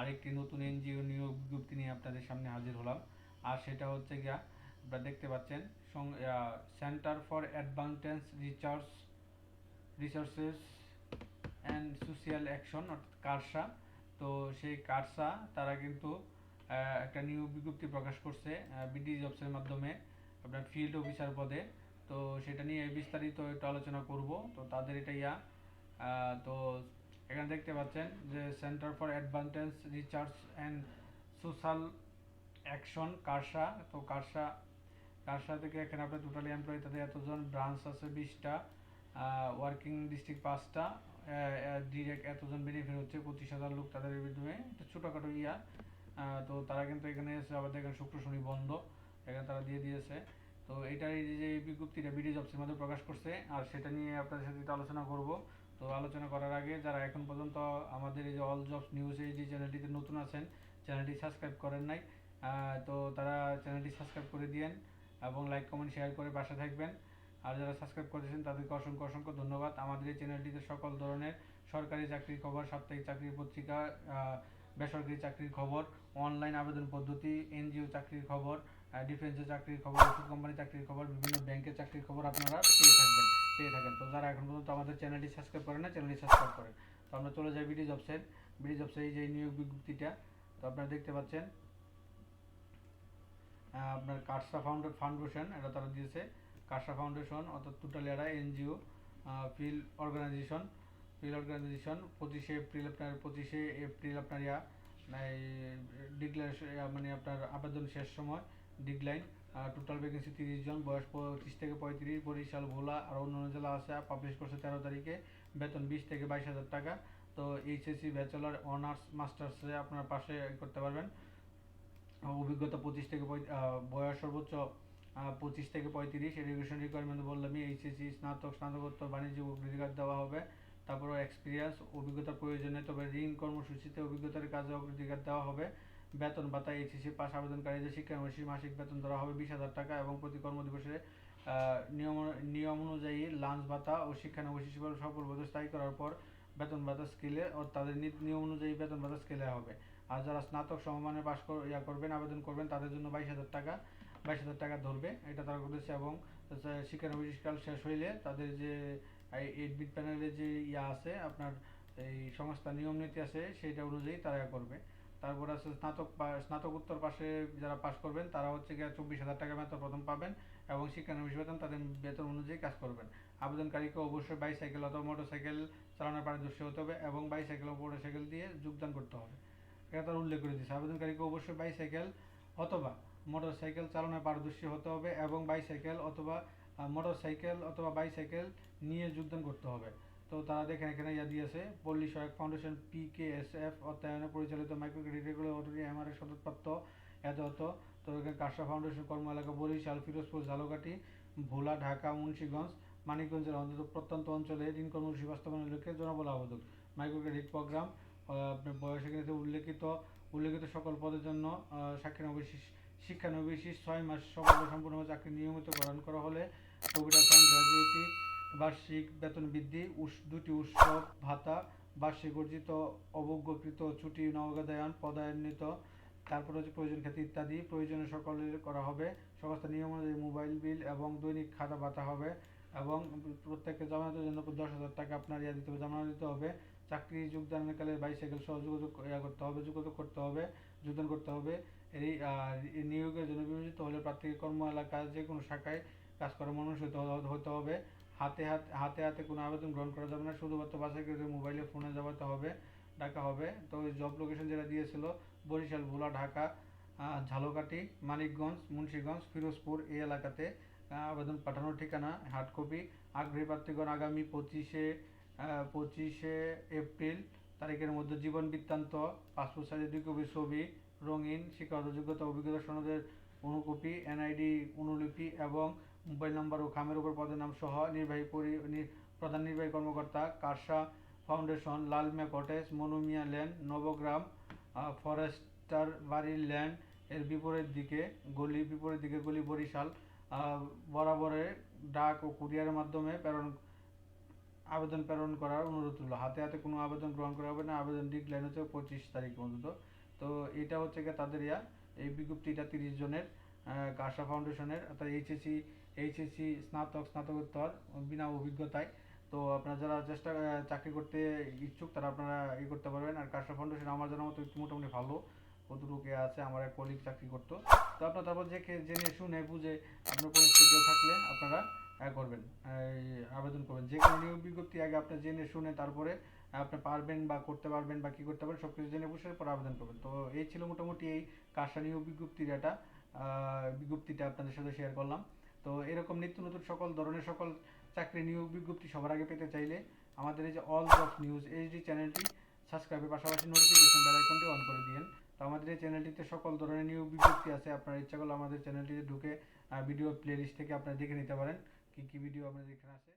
আরেকটি নতুন এনজিও নিয়োগ বিজ্ঞপ্তি নিয়ে আপনাদের সামনে হাজির হলাম। আর সেটা হচ্ছে গিয়া, আপনারা দেখতে পাচ্ছেন centre for advancement research resources and social action অর্থাৎ কারসা। তো সেই কারসা, তারা কিন্তু একটা নিয়োগ বিজ্ঞপ্তি প্রকাশ করছে বিডি জবসের মাধ্যমে, আপনার ফিল্ড অফিসার পদে। তো সেটা নিয়ে বিস্তারিত একটু আলোচনা করব। তো তাদের এটা ইয়া তো এখানে দেখতে পাচ্ছেন যে centre for advantage research and social action CARSA. তো কারসা কারসা থেকে এখানে আপনার টোটালি এমপ্লয়ি তাদের এতজন ব্রাঞ্চ আছে বিশটা ওয়ার্কিং ডিস্ট্রিক্ট পাঁচটা ডিরেক্ট এতজন বেনিফিট হচ্ছে, পঁচিশ হাজার লোক তাদের বিরুদ্ধে এটা ছোটোখাটো ইয়া। তো তারা কিন্তু এখানে এসে আবার দেখেন শুক্র শনি বন্ধ, এখানে তারা দিয়ে দিয়েছে। তো এটার যে বিজ্ঞপ্তিটা বিডি জবসের মধ্যে প্রকাশ করছে, আর সেটা নিয়ে আপনাদের সাথে একটু আলোচনা করব। তো আলোচনা করার আগে যারা এখন পর্যন্ত আমাদের এই যে অল জবস নিউজ এই যে চ্যানেলটিতে নতুন আছেন, চ্যানেলটি সাবস্ক্রাইব করেন নাই তো তারা চ্যানেলটি সাবস্ক্রাইব করে দিয়েন এবং লাইক কমেন্ট শেয়ার করে পাশে থাকবেন। আর যারা সাবস্ক্রাইব করেছেন তাদেরকে অসংখ্য অসংখ্য ধন্যবাদ। আমাদের এই চ্যানেলটিতে সকল ধরনের সরকারি চাকরির খবর, সাপ্তাহিক চাকরির পত্রিকা বেসরকারি চাকরির খবর অনলাইন আবেদন পদ্ধতি, এনজিও চাকরির খবর ডিফেন্সের চাকরির খবর, ওষুধ কোম্পানি চাকরির খবর, বিভিন্ন ব্যাংকের চাকরির খবর আপনারা পেয়ে থাকবেন, পেয়ে থাকেন। তো যারা এখন পর্যন্ত আমাদের চ্যানেলটি সাবস্ক্রাইব করেন না চ্যানেলটি সাবস্ক্রাইব করেন। তো আমরা চলে যাই বিডি জবসের বিডি জবসের এই যে নিয়োগ বিজ্ঞপ্তিটা, তো আপনারা দেখতে পাচ্ছেন আপনার কারসা ফাউন্ডেড ফাউন্ডেশন এটা তারা দিয়েছে। কারসা ফাউন্ডেশন অর্থাৎ টোটাল এরা NGO field organisation field organisation পঁচিশে এপ্রিল আপনার, পঁচিশে এপ্রিল আপনার ইয়া ডিক্লারেশন মানে আপনার আবেদন শেষ সময়। ডিক্লাইন টোটাল ভ্যাকেন্সি তিরিশ জন, বয়স পঁচিশ থেকে পঁয়ত্রিশ, বরিশাল, ভোলা, আর অন্যান্য জেলা আছে পাবলিশ করছে তেরো তারিখে, বেতন বিশ থেকে বাইশ হাজার টাকা। তো এইচএসসি ব্যাচেলার অনার্স মাস্টার্সে আপনার পাশে করতে পারবেন। অভিজ্ঞতা পঁচিশ থেকে বয়স সর্বোচ্চ পঁচিশ থেকে পঁয়ত্রিশ। এডুকেশন রিকোয়ারমেন্ট বললামই এইচএসসি, স্নাতক, স্নাতকোত্তর, বাণিজ্য অগ্রাধিকার দেওয়া হবে। তারপরে এক্সপিরিয়েন্স অভিজ্ঞতা প্রয়োজনে, তবে ঋণ কর্মসূচিতে অভিজ্ঞতার কাজে অগ্রাধিকার দেওয়া হবে। বেতন ভাতা এইচএসসি পাস আবেদনকারীদের শিক্ষানবিশী মাসিক বেতন ধরা হবে বিশ হাজার টাকা এবং প্রতি কর্মদিবসে নিয়ম নিয়ম অনুযায়ী লাঞ্চ, ভাতা ও শিক্ষানবিশী সফল বছর স্থায়ী করার পর বেতন ভাতা স্কেলে ও তাদের নিয়ম অনুযায়ী বেতন ভাতা স্কেলে হবে। আর যারা স্নাতক সমমানে পাশ ইয়া করবেন, আবেদন করবেন, তাদের জন্য বাইশ হাজার টাকা, বাইশ হাজার টাকা ধরবে। এটা তারা করেছে এবং শিক্ষানবিশকাল শেষ হইলে তাদের যে এডমিট প্যানেলের যে ইয়া আছে, আপনার এই সংস্থা নিয়ম নীতি আছে, সেইটা অনুযায়ী তারা করবে। তারপর আছে স্নাতক স্নাতকোত্তর পাশে যারা পাশ করবেন, তারা হচ্ছে গিয়ে চব্বিশ হাজার টাকা বেতন প্রথম পাবেন এবং শিক্ষানবিশ বেতন তাদের বেতন অনুযায়ী কাজ করবেন। আবেদনকারীকে অবশ্যই বাইসাইকেল অথবা মোটরসাইকেল চালানোর পারদর্শী হতে হবে এবং বাইসাইকেল ও মোটরসাইকেল দিয়ে যোগদান করতে হবে। এটা তার উল্লেখ করে দিয়েছে। আবেদনকারীকে অবশ্যই বাইসাইকেল অথবা মোটরসাইকেল চালানোর পারদর্শী হতে হবে এবং বাইসাইকেল অথবা মোটরসাইকেল অথবা বাইসাইকেল নিয়ে যোগদান করতে হবে। তো তারা দেখেন এখানে ইয়া দিয়েছে Palli Sahayak foundation, P K S F অর্থায়নে পরিচালিত micro credit regulatory M R এর সদরপ্রাপ্ত এত তো এখানে কাশা ফাউন্ডেশন কর্ম এলাকা বরিশাল, ফিরোজপুর, ঝালকাঠি, ভোলা, ঢাকা, মুন্সিগঞ্জ, মানিকগঞ্জের অন্তত প্রত্যন্ত অঞ্চলে ঋণ কর্মসূচি বাস্তবায়নের লক্ষ্যে জনবল আবেদক মাইক্রো ক্রেডিট প্রোগ্রাম বয়সে উল্লেখিত উল্লেখিত সকল পদের জন্য শিক্ষানবিশ শিক্ষানবিশী ছয় মাস সকল সম্পূর্ণ চাকরি নিয়মিতকরণ করা হলে গ্র্যাজুয়েটি বার্ষিক বেতন বৃদ্ধি দুটি উৎসব, ভাতা, বার্ষিক অর্জিত, অবজ্ঞকৃত, ছুটি নবদায়ন পদায়নিত, তারপর হচ্ছে প্রয়োজন ক্ষেত্রে ইত্যাদি। প্রয়োজনে সকলের করা হবে। সমস্ত নিয়ম অনুযায়ী মোবাইল বিল এবং দৈনিক খাতা ভাতা হবে এবং প্রত্যেককে জমানোর জন্য দশ হাজার টাকা আপনার ইয়া দিতে হবে জমা দিতে হবে। চাকরি যোগদানের কালে বাইসাইকেল সহ যোগাযোগ করতে হবে, যোগাযোগ করতে হবে, যোগদান করতে হবে। এই নিয়োগের জন্য বিবেচিত হলে প্রার্থীকে কর্ম এলাকায় যে কোনো শাখায় কাজ করা অনুষ্ঠিত হতে হবে। হাতে হাতে হাতে হাতে কোনো আবেদন গ্রহণ করা যাবে না শুধুমাত্র বাসায় মোবাইলে ফোনে যাওয়াতে হবে ডাকা হবে। তো ওই জব লোকেশন যেটা দিয়েছিল বরিশাল ভোলা ঢাকা আহ, ঝালকাঠি মানিকগঞ্জ মুন্সিগঞ্জ ফিরোজপুর এই এলাকাতে আবেদন পাঠানোর ঠিকানা হার্ড কপি আগ্রহী প্রার্থীগণ আগামী পঁচিশে পঁচিশে এপ্রিল তারিখের মধ্যে জীবন বৃত্তান্ত পাসপোর্ট সাইজের দুই কপি ছবি রঙিন শিক্ষাগত যোগ্যতা অভিজ্ঞতা সনদের অনুকপি এনআইডি অনুলিপি এবং মোবাইল নম্বর ও খামের উপর পদের নাম সহ নির্বাহী পরি প্রধান নির্বাহী কর্মকর্তা CARSA foundation, Lalmia cottage, Monumia land Nabagram forester বাড়ির ল্যান্ড এর বিপরীত দিকে গলি, বিপরীত দিকে গলি বরিশাল বরাবরে ডাক ও কুরিয়ারের মাধ্যমে প্রেরণ, আবেদন প্রেরণ করার অনুরোধ রইল। হাতে হাতে কোনো আবেদন গ্রহণ করা হবে না। আবেদন ডিডলাইন হচ্ছে পঁচিশ তারিখ পর্যন্ত। তো এটা হচ্ছে গিয়ে তাদের ইয়া, এই বিজ্ঞপ্তিটা তিরিশ জনের আশা ফাউন্ডেশনের অর্থাৎ এইচএসসি এইচএসসি স্নাতক, স্নাতকোত্তর, বিনা অভিজ্ঞতায়। তো আপনারা যারা চেষ্টা চাকরি করতে ইচ্ছুক, তারা আপনারা ই করতে পারবেন। আর কাশা ফাউন্ডেশন আমার জানার মতো মোটামুটি ভালো। কতটুকু আছে, আমার এক কলিগ চাকরি করতো। তো আপনার তারপর যে জেনে শুনে বুঝে আপনার পরিস্থিতি থাকলে আপনারা করবেন। আবেদন করবেন। যে কোনো নিয়োগ বিজ্ঞপ্তি আগে আপনি জেনে শুনে তারপরে আপনি পারবেন বা করতে পারবেন বা কী করতে পারবেন সব কিছু জেনে বুঝে পরে আবেদন করবেন। তো এই ছিল মোটামুটি এই কাশা নিয়োগ বিজ্ঞপ্তির একটা বিজ্ঞপ্তিটা আপনাদের সাথে শেয়ার করলাম। তো এরকম নিত্য নতুন সকল ধরনের সকল চাকরি নিয়োগ বিজ্ঞপ্তি সবার আগে পেতে চাইলে আমাদের এই যে অল জবস নিউজ এইচডি চ্যানেলটি সাবস্ক্রাইবের পাশাপাশি নোটিফিকেশন বেল আইকনটি অন করে দিন তো আমাদের এই চ্যানেলটিতে সকল ধরনের নিয়োগ বিজ্ঞপ্তি আছে, আপনার ইচ্ছা করলে আমাদের চ্যানেলটিতে ঢুকে ভিডিও প্লে লিস্ট থেকে আপনারা দেখে নিতে পারেন। কী কী ভিডিও আপনাদের এখানে আছে?